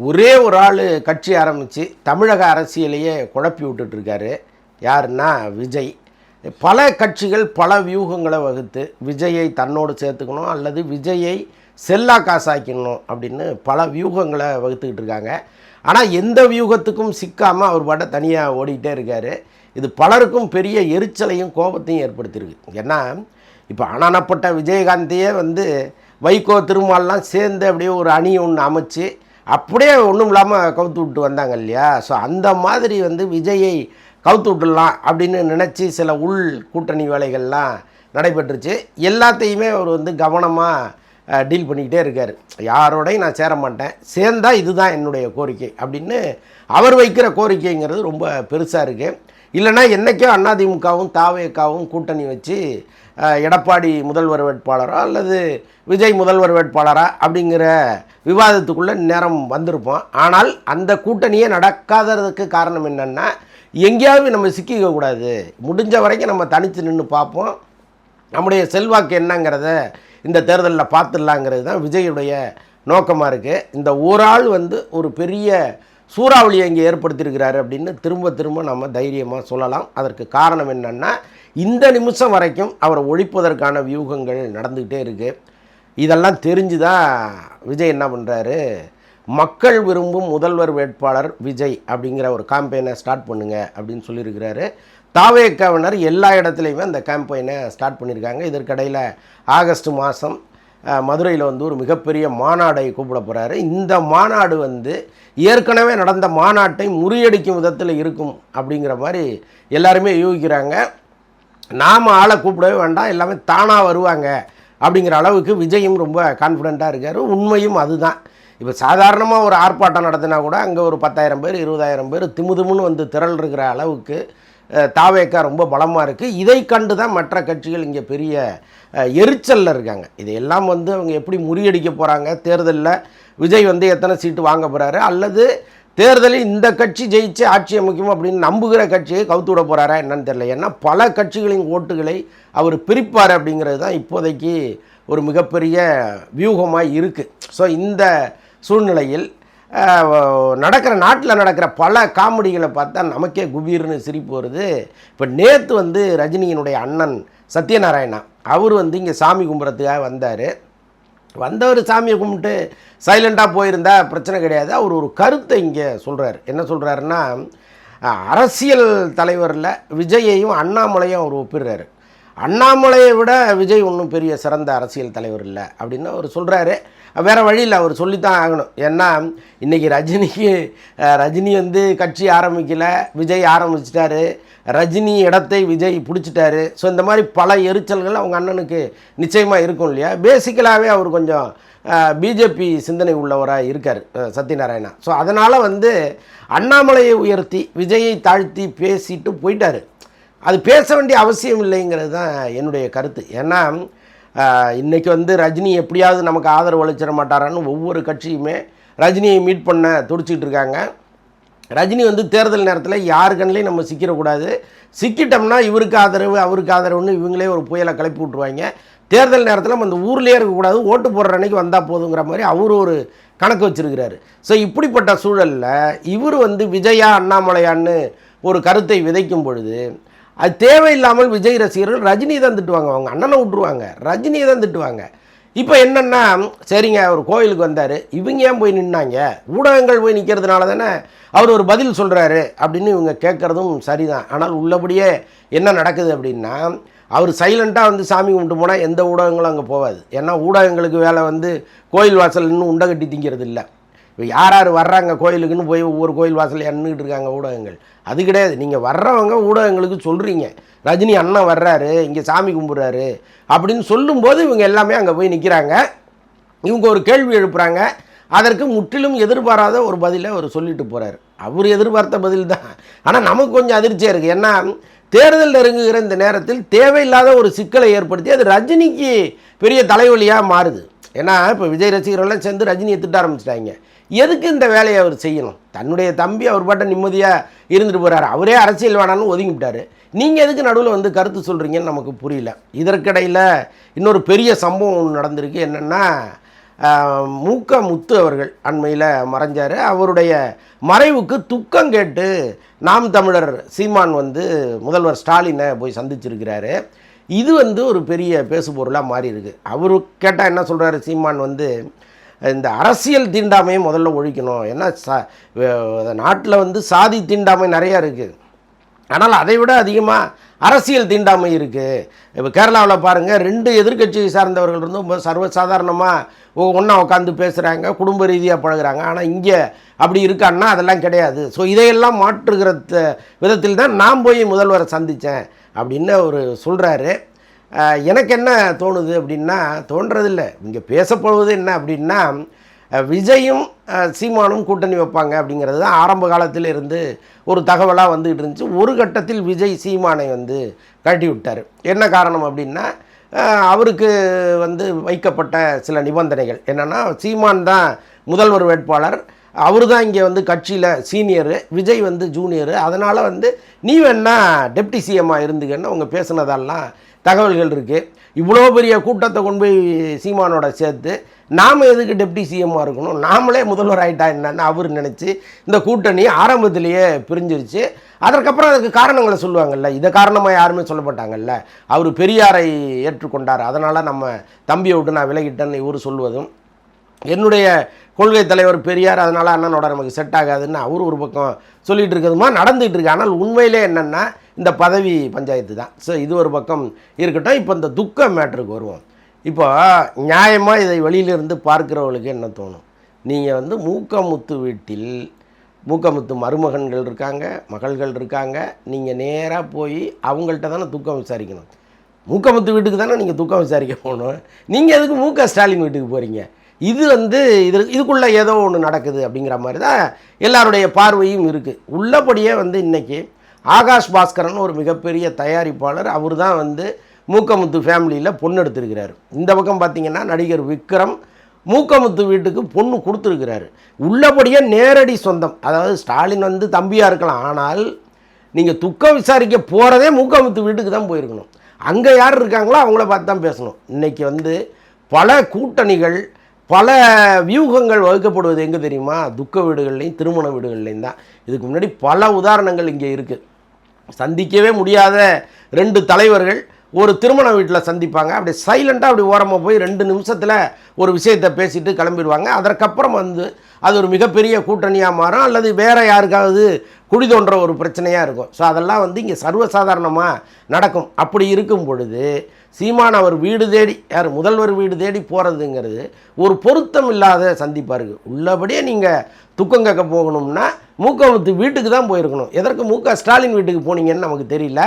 ஒரே ஒரு ஆள் கட்சி ஆரம்பித்து தமிழக அரசியலையே குழப்பி விட்டுட்ருக்காரு யாருன்னா விஜய். பல கட்சிகள் பல வியூகங்களை வகுத்து விஜயை தன்னோடு சேர்த்துக்கணும் அல்லது விஜயை செல்லா காசாக்கணும் அப்படின்னு பல வியூகங்களை வகுத்துக்கிட்டு இருக்காங்க. ஆனால் எந்த வியூகத்துக்கும் சிக்காமல் அவர் பாட்ட தனியாக ஓடிக்கிட்டே இருக்கார். இது பலருக்கும் பெரிய எரிச்சலையும் கோபத்தையும் ஏற்படுத்தியிருக்கு. ஏன்னா இப்போ அனானப்பட்ட விஜயகாந்தையே வந்து வைகோ திருமால்லாம் சேர்ந்து அப்படியே ஒரு அணி ஒன்று அமைச்சு அப்படியே ஒன்றும் இல்லாமல் கவுத்து விட்டு வந்தாங்க இல்லையா? ஸோ அந்த மாதிரி வந்து விஜயை கவுத்து விட்டுடலாம் அப்படின்னு நினச்சி சில உள் கூட்டணி வேலைகள்லாம் நடைபெற்றுச்சு. எல்லாத்தையுமே அவர் வந்து கவனமாக டீல் பண்ணிக்கிட்டே இருக்கார். யாரோடையும் நான் சேர மாட்டேன். சேர்ந்தா இதுதான் என்னுடைய கோரிக்கை அப்படின்னு அவர் வைக்கிற கோரிக்கைங்கிறது ரொம்ப பெருசாக இருக்குது இல்லைன்னா என்றைக்கோ அதிமுகவும் தாவேக்காவும் கூட்டணி வச்சு எடப்பாடி முதல்வர் வேட்பாளரா அல்லது விஜய் முதல்வர் வேட்பாளரா அப்படிங்கிற விவாதத்துக்குள்ளே நேரம் வந்திருப்போம். ஆனால் அந்த கூட்டணியே நடக்காததுக்கு காரணம் என்னென்னா எங்கேயாவது நம்ம சிக்கிக்க கூடாது. முடிஞ்ச வரைக்கும் நம்ம தனித்து நின்று பார்ப்போம். நம்முடைய செல்வாக்கு என்னங்கிறத இந்த தேர்தலில் பார்த்துடலாங்கிறது தான் விஜயுடைய நோக்கமாக இருக்குது இந்த ஒரு ஆள் வந்து ஒரு பெரிய சூறாவளியை இங்கே ஏற்படுத்தியிருக்கிறாரு அப்படின்னு திரும்ப திரும்ப நம்ம தைரியமாக சொல்லலாம். அதற்கு காரணம் என்னென்னா இந்த நிமிஷம் வரைக்கும் அவரை ஒழிப்பதற்கான வியூகங்கள் நடந்துக்கிட்டே இருக்குது இதெல்லாம் தெரிஞ்சு தான் விஜய் என்ன பண்ணுறாரு மக்கள் விரும்பும் முதல்வர் வேட்பாளர் விஜய் அப்படிங்கிற ஒரு கேம்பெயினை ஸ்டார்ட் பண்ணுங்க அப்படின்னு சொல்லியிருக்கிறாரு. தாவேக்காவினர் எல்லா இடத்துலையுமே அந்த கேம்பெயினை ஸ்டார்ட் பண்ணியிருக்காங்க. இதற்கிடையில் ஆகஸ்ட் மாதம் மதுரையில் வந்து ஒரு மிகப்பெரிய மாநாடை கூப்பிட போகிறாரு இந்த மாநாடு வந்து ஏற்கனவே நடந்த மாநாட்டை முறியடிக்கும் விதத்தில் இருக்கும் அப்படிங்கிற மாதிரி எல்லாருமே யூகிக்கிறாங்க. நாம் ஆளை கூப்பிடவே வேண்டாம் எல்லாமே தானாக வருவாங்க அப்படிங்கிற அளவுக்கு விஜயும் ரொம்ப கான்ஃபிடெண்ட்டாக இருக்கார். உண்மையும் அதுதான். இப்போ சாதாரணமாக ஒரு ஆர்ப்பாட்டம் நடத்தினா கூட அங்கே ஒரு பத்தாயிரம் பேர் இருபதாயிரம் பேர் திமுதுமுன்னு வந்து திரள் இருக்கிற அளவுக்கு தாவேக்கா ரொம்ப பலமாக இருக்குது இதை கண்டு தான் மற்ற கட்சிகள் இங்கே பெரிய எரிச்சலில் இருக்காங்க. இதையெல்லாம் வந்து அவங்க எப்படி முறியடிக்க போகிறாங்க தேர்தலில் விஜய் வந்து எத்தனை சீட்டு வாங்க போகிறாரு அல்லது தேர்தலில் இந்த கட்சி ஜெயிச்சு ஆட்சி அமைக்கும் அப்படின்னு நம்புகிற கட்சியை கவுத்து விட போகிறாரா என்னன்னு தெரியல. ஏன்னா பல கட்சிகளின் ஓட்டுகளை அவர் பிரிப்பார் அப்படிங்கிறது தான் இப்போதைக்கு ஒரு மிகப்பெரிய வியூகமாக இருக்குது ஸோ இந்த சூழ்நிலையில் நடக்கிற நாட்டில் நடக்கிற பல காமெடிகளை பார்த்தா நமக்கே குபீர்னு சிரிப்பு வருது. இப்போ நேற்று வந்து ரஜினியினுடைய அண்ணன் சத்யநாராயணா அவர் வந்து இங்கே சாமி கும்பிட்றதுக்காக வந்தார். வந்தவர் சாமியை கும்பிட்டு சைலண்ட்டாக போயிருந்தா பிரச்சனை கிடையாது. அவர் ஒரு கருத்தை இங்கே சொல்கிறார் என்ன சொல்கிறாருன்னா அரசியல் தலைவரில் விஜயையும் அண்ணாமலையும் அவர் ஒப்பிடுறாரு. அண்ணாமலையை விட விஜய் ஒன்றும் பெரிய சிறந்த அரசியல் தலைவர் இல்லை அப்படின்னு அவர் சொல்கிறாரு வேறு வழியில் அவர் சொல்லித்தான் ஆகணும். ஏன்னா இன்றைக்கி ரஜினிக்கு ரஜினி வந்து கட்சி ஆரம்பிக்கல விஜய் ஆரம்பிச்சிட்டாரு. ரஜினி இடத்தை விஜய் பிடிச்சிட்டாரு. ஸோ இந்த மாதிரி பல எரிச்சல்கள் அவங்க அண்ணனுக்கு நிச்சயமாக இருக்கும் இல்லையா? பேசிக்கலாகவே அவர் கொஞ்சம் பிஜேபி சிந்தனை உள்ளவராக இருக்கார் சத்யநாராயணா. ஸோ அதனால் வந்து அண்ணாமலையை உயர்த்தி விஜயை தாழ்த்தி பேசிட்டு போயிட்டார். அது பேச வேண்டிய அவசியம் இல்லைங்கிறது தான் என்னுடைய கருத்து. ஏன்னா இன்றைக்கி வந்து ரஜினி எப்படியாவது நமக்கு ஆதரவு அளிச்சிட மாட்டாரான்னு ஒவ்வொரு கட்சியுமே ரஜினியை மீட் பண்ண துடிச்சிக்கிட்டு இருக்காங்க. ரஜினி வந்து தேர்தல் நேரத்தில் யார் கண்ணிலையும் நம்ம சிக்கிடக்கூடாது. சிக்கிட்டோம்னா இவருக்கு ஆதரவு அவருக்கு ஆதரவுன்னு இவங்களே ஒரு புயலை கிளப்பி விட்ருவாங்க தேர்தல் நேரத்தில் நம்ம இந்த ஊர்லேயே இருக்கக்கூடாது ஓட்டு போடுற அன்னைக்கு வந்தால் போதுங்கிற மாதிரி அவர் ஒரு கணக்கு வச்சிருக்கிறாரு. ஸோ இப்படிப்பட்ட சூழலில் இவர் வந்து விஜயா அண்ணாமலையான்னு ஒரு கருத்தை விதைக்கும் பொழுது அது தேவையில்லாமல் விஜய் ரசிகர்கள் ரஜினியை தான் திட்டுவாங்க. அவங்க அண்ணனை விட்டுருவாங்க. ரஜினியை தான் திட்டுவாங்க. இப்போ என்னென்னா சரிங்க அவர் கோயிலுக்கு வந்தார். இவங்க ஏன் போய் நின்னாங்க? ஊடகங்கள் போய் நிற்கிறதுனால தானே அவர் ஒரு பதில் சொல்கிறாரு அப்படின்னு இவங்க கேட்குறதும் சரிதான். ஆனால் உள்ளபடியே என்ன நடக்குது அப்படின்னா அவர் சைலண்ட்டாக வந்து சாமி கும்பிட்டு போனால் எந்த ஊடகங்களும் அங்கே போகாது ஏன்னா ஊடகங்களுக்கு வேலை வந்து கோயில் வாசல் இன்னும் உண்டை கட்டி திங்கிறது இல்லை இப்போ யார் யார் வர்றாங்க கோயிலுக்குன்னு போய் ஒவ்வொரு கோயில் வாசலில் எண்ணிக்கிட்டு இருக்காங்க ஊடகங்கள். அது கிடையாது. நீங்கள் வர்றவங்க ஊடகங்களுக்கு சொல்கிறீங்க ரஜினி அண்ணன் வர்றாரு இங்கே சாமி கும்பிட்றாரு அப்படின்னு சொல்லும்போது இவங்க எல்லாமே அங்கே போய் நிற்கிறாங்க இவங்க ஒரு கேள்வி எழுப்புகிறாங்க அதற்கு முற்றிலும் எதிர்பாராத ஒரு பதிலை அவர் சொல்லிட்டு போகிறார் அவர் எதிர்பார்த்த பதில் தான். ஆனால் நமக்கு கொஞ்சம் அதிர்ச்சியாக இருக்குது ஏன்னா தேர்தல் நெருங்குகிற இந்த நேரத்தில் தேவையில்லாத ஒரு சிக்கலை ஏற்படுத்தி அது ரஜினிக்கு பெரிய தலைவலியாக மாறுது. ஏன்னா இப்போ விஜய் ரசிகர்கள்லாம் சேர்ந்து ரஜினியை திட்ட ஆரம்பிச்சிட்டாங்க. எதுக்கு இந்த வேலையை அவர் செய்யணும்? தன்னுடைய தம்பி அவர் பாட்ட நிம்மதியாக இருந்துட்டு போகிறாரு அவரே அரசியல் வேணான்னு ஒதுங்கிவிட்டார். நீங்கள் எதுக்கு நடுவில் வந்து கருத்து சொல்கிறீங்கன்னு நமக்கு புரியல. இதற்கிடையில் இன்னொரு பெரிய சம்பவம் ஒன்று நடந்திருக்கு. என்னென்னா மூக்க முத்து அவர்கள் அண்மையில் மறைஞ்சார். அவருடைய மறைவுக்கு துக்கம் கேட்டு நாம் தமிழர் சீமான் வந்து முதல்வர் ஸ்டாலினை போய் சந்திச்சிருக்கிறாரு. இது வந்து ஒரு பெரிய பேசுபொருளாக மாறி இருக்கு அவரு கேட்டால் என்ன சொல்கிறாரு சீமான் வந்து இந்த அரசியல் தீண்டாமையை முதல்ல ஒழிக்கணும். ஏன்னா ச நாட்டில் வந்து சாதி தீண்டாமை நிறையா இருக்குது ஆனால் அதை விட அதிகமாக அரசியல் தீண்டாமை இருக்குது இப்போ கேரளாவில் பாருங்கள் ரெண்டு எதிர்க்கட்சியை சார்ந்தவர்கள் இருந்தும் ரொம்ப சர்வசாதாரணமாக ஒன்றா உட்காந்து பேசுகிறாங்க குடும்ப ரீதியாக பழகுறாங்க. ஆனால் இங்கே அப்படி இருக்கான்னா அதெல்லாம் கிடையாது. ஸோ இதையெல்லாம் மாற்றுகிற த- விதத்தில் தான் நான் போய் முதல்வரை சந்தித்தேன் அப்படின்னு அவர் சொல்கிறாரு எனக்கு என்ன தோணுது அப்படின்னா தோன்றதில்ல. இங்கே பேசப்படுவது என்ன அப்படின்னா விஜயும் சீமானும் கூட்டணி வைப்பாங்க அப்படிங்கிறது தான் ஆரம்ப காலத்தில் இருந்து ஒரு தகவலாக வந்துக்கிட்டு இருந்துச்சு. ஒரு கட்டத்தில் விஜய் சீமானை வந்து கழட்டி விட்டார். என்ன காரணம் அப்படின்னா அவருக்கு வந்து வைக்கப்பட்ட சில நிபந்தனைகள். என்னென்னா சீமான் தான் முதல்வர் வேட்பாளர். அவர் தான் இங்கே வந்து கட்சியில் சீனியரு. விஜய் வந்து ஜூனியரு. அதனால் வந்து நீ வேணா டெப்டி சிஎம்மாக இருந்துக்கன்னு அவங்க பேசுனதெல்லாம் தகவல்கள் இருக்குது இவ்வளோ பெரிய கூட்டத்தை கொண்டு போய் சீமானோட சேர்த்து நாம் எதுக்கு டெப்டி சிஎம்மாக இருக்கணும்? நாமளே முதல்வர் ஆகிட்டா என்னன்னு அவர் நினச்சி இந்த கூட்டணி ஆரம்பத்திலேயே பிரிஞ்சிருச்சு. அதற்கப்புறம் அதுக்கு காரணங்களை சொல்லுவாங்கல்ல இதை காரணமாக யாருமே சொல்லப்பட்டாங்கல்ல அவர் பெரியாரை ஏற்றுக்கொண்டார். அதனால் நம்ம தம்பியை விட்டு நான் விலகிட்டேன்னு இவர் சொல்வதும் என்னுடைய கொள்கை தலைவர் பெரியார் அதனால் அண்ணனோட நமக்கு செட் ஆகாதுன்னு அவர் ஒரு பக்கம் சொல்லிகிட்டு இருக்கிறதுமா நடந்துகிட்டு இருக்கு. ஆனால் உண்மையிலே என்னென்னா இந்த பதவி பஞ்சாயத்து தான். ஸோ இது ஒரு பக்கம் இருக்கட்டும். இப்போ இந்த துக்க மேட்ருக்கு வருவோம். இப்போ நியாயமாக இதை வெளியிலிருந்து பார்க்குறவங்களுக்கு என்ன தோணும்? நீங்கள் வந்து மூக்கமுத்து வீட்டில் மூக்கமுத்து மருமகன்கள் இருக்காங்க மகள்கள் இருக்காங்க. நீங்கள் நேராக போய் அவங்கள்ட்ட தானே துக்கம் விசாரிக்கணும். மூக்கமுத்து வீட்டுக்கு தானே நீங்கள் துக்கம் விசாரிக்க போகணும். நீங்கள் எதுக்கு மூக்க ஸ்டாலின் வீட்டுக்கு போகிறீங்க இது வந்து இது இதுக்குள்ளே ஏதோ ஒன்று நடக்குது அப்படிங்கிற மாதிரி தான் எல்லாருடைய பார்வையும் இருக்குது உள்ளபடியே வந்து இன்றைக்கி ஆகாஷ் பாஸ்கரன் ஒரு மிகப்பெரிய தயாரிப்பாளர். அவர் தான் வந்து மூக்கமுத்து ஃபேமிலியில் பொண்ணு எடுத்திருக்கிறார். இந்த பக்கம் பார்த்தீங்கன்னா நடிகர் விக்ரம் மூக்கமுத்து வீட்டுக்கு பொண்ணு கொடுத்துருக்கிறாரு. உள்ளபடியே நேரடி சொந்தம். அதாவது ஸ்டாலின் வந்து தம்பியாக இருக்கலாம். ஆனால் நீங்கள் துக்கம் விசாரிக்க போகிறதே மூக்கமுத்து வீட்டுக்கு தான் போயிருக்கணும். அங்கே யார் இருக்காங்களோ அவங்கள பார்த்து தான் பேசணும். இன்றைக்கி வந்து பல கூட்டணிகள் பல வியூகங்கள் வகுக்கப்படுவது எங்கே தெரியுமா? துக்க வீடுகள்லையும் திருமண வீடுகள்லையும் தான். இதுக்கு முன்னாடி பல உதாரணங்கள் இங்கே இருக்குது சந்திக்கவே முடியாத ரெண்டு தலைவர்கள் ஒரு திருமண வீட்டில் சந்திப்பாங்க. அப்படி சைலண்ட்டாக அப்படி ஓரமாக போய் ரெண்டு நிமிஷத்தில் ஒரு விஷயத்தை பேசிட்டு கிளம்பிடுவாங்க. அதற்கப்புறம் வந்து அது ஒரு மிகப்பெரிய கூட்டணியாக மாறும். அல்லது வேறு யாருக்காவது குடி தோன்ற ஒரு பிரச்சனையாக இருக்கும். ஸோ அதெல்லாம் வந்து இங்கே சர்வசாதாரணமாக நடக்கும். அப்படி இருக்கும் பொழுது சீமான் அவர் வீடு தேடி யார் முதல்வர் வீடு தேடி போகிறதுங்கிறது ஒரு பொருத்தம் இல்லாத சந்திப்பாக இருக்குது உள்ளபடியே நீங்கள் துக்கம் கேட்க போகணும்னா மூக்கமுத்து வீட்டுக்கு தான் போயிருக்கணும். எதற்கு மூக்கா? ஸ்டாலின் வீட்டுக்கு போனீங்கன்னு நமக்கு தெரியல.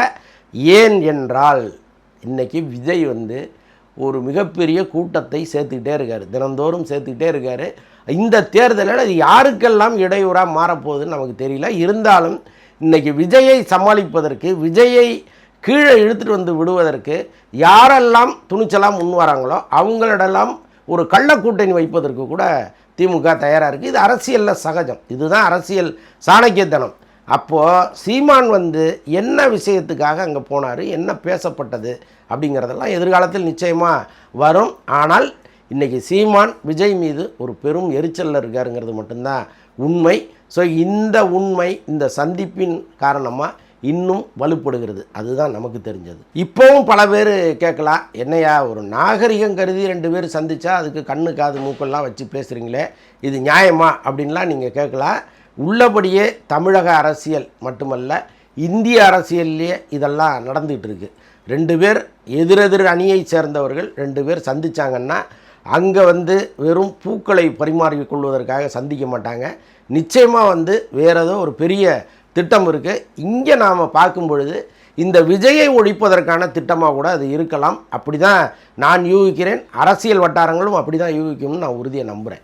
ஏன் என்றால் இன்றைக்கி விஜய் வந்து ஒரு மிகப்பெரிய கூட்டத்தை சேர்த்துக்கிட்டே இருக்கார். தினந்தோறும் சேர்த்துக்கிட்டே இருக்கார். இந்த தேர்தலில் அது யாருக்கெல்லாம் இடையூறாக மாறப்போகுதுன்னு நமக்கு தெரியல. இருந்தாலும் இன்றைக்கி விஜயை சமாளிப்பதற்கு விஜயை கீழே இழுத்துட்டு வந்து விடுவதற்கு யாரெல்லாம் துணிச்சலாம் முன் வராங்களோ அவங்களிடெல்லாம் ஒரு கள்ளக்கூட்டணி வைப்பதற்கு கூட திமுக தயாராக இருக்குது இது அரசியலில் சகஜம். இதுதான் அரசியல் சாணக்கியத்தனம். அப்போது சீமான் வந்து என்ன விஷயத்துக்காக அங்கே போனார்? என்ன பேசப்பட்டது? அப்படிங்கிறதெல்லாம் எதிர்காலத்தில் நிச்சயமாக வரும். ஆனால் இன்றைக்கி சீமான் விஜய் மீது ஒரு பெரும் எரிச்சலில் இருக்காருங்கிறது மட்டும்தான் உண்மை. ஸோ இந்த உண்மை இந்த சந்திப்பின் காரணமாக இன்னும் வலுப்படுகிறது. அதுதான் நமக்கு தெரிஞ்சது. இப்போவும் பல பேர் கேட்கலாம் என்னையா ஒரு நாகரிகம் கருதி ரெண்டு பேர் சந்தித்தா அதுக்கு கண்ணு காது மூக்கெல்லாம் வச்சு பேசுகிறீங்களே இது நியாயமா அப்படின்லாம் நீங்கள் கேட்கலாம். உள்ளபடியே தமிழக அரசியல் மட்டுமல்ல இந்திய அரசியல்லையே இதெல்லாம் நடந்துகிட்டு இருக்கு. ரெண்டு பேர் எதிரெதிர் அணியை சேர்ந்தவர்கள் ரெண்டு பேர் சந்திச்சாங்கன்னா அங்கே வந்து வெறும் பூக்களை பரிமாறிக்கொள்வதற்காக சந்திக்க மாட்டாங்க. நிச்சயமாக வந்து வேறு ஏதோ ஒரு பெரிய திட்டம் இருக்குது இங்கே நாம் பார்க்கும் பொழுது இந்த விஜயை ஒழிப்பதற்கான திட்டமாக கூட அது இருக்கலாம். அப்படி தான் நான் யூகிக்கிறேன். அரசியல் வட்டாரங்களும் அப்படி தான் யூகிக்கும்னு நான் உறுதியை நம்புகிறேன்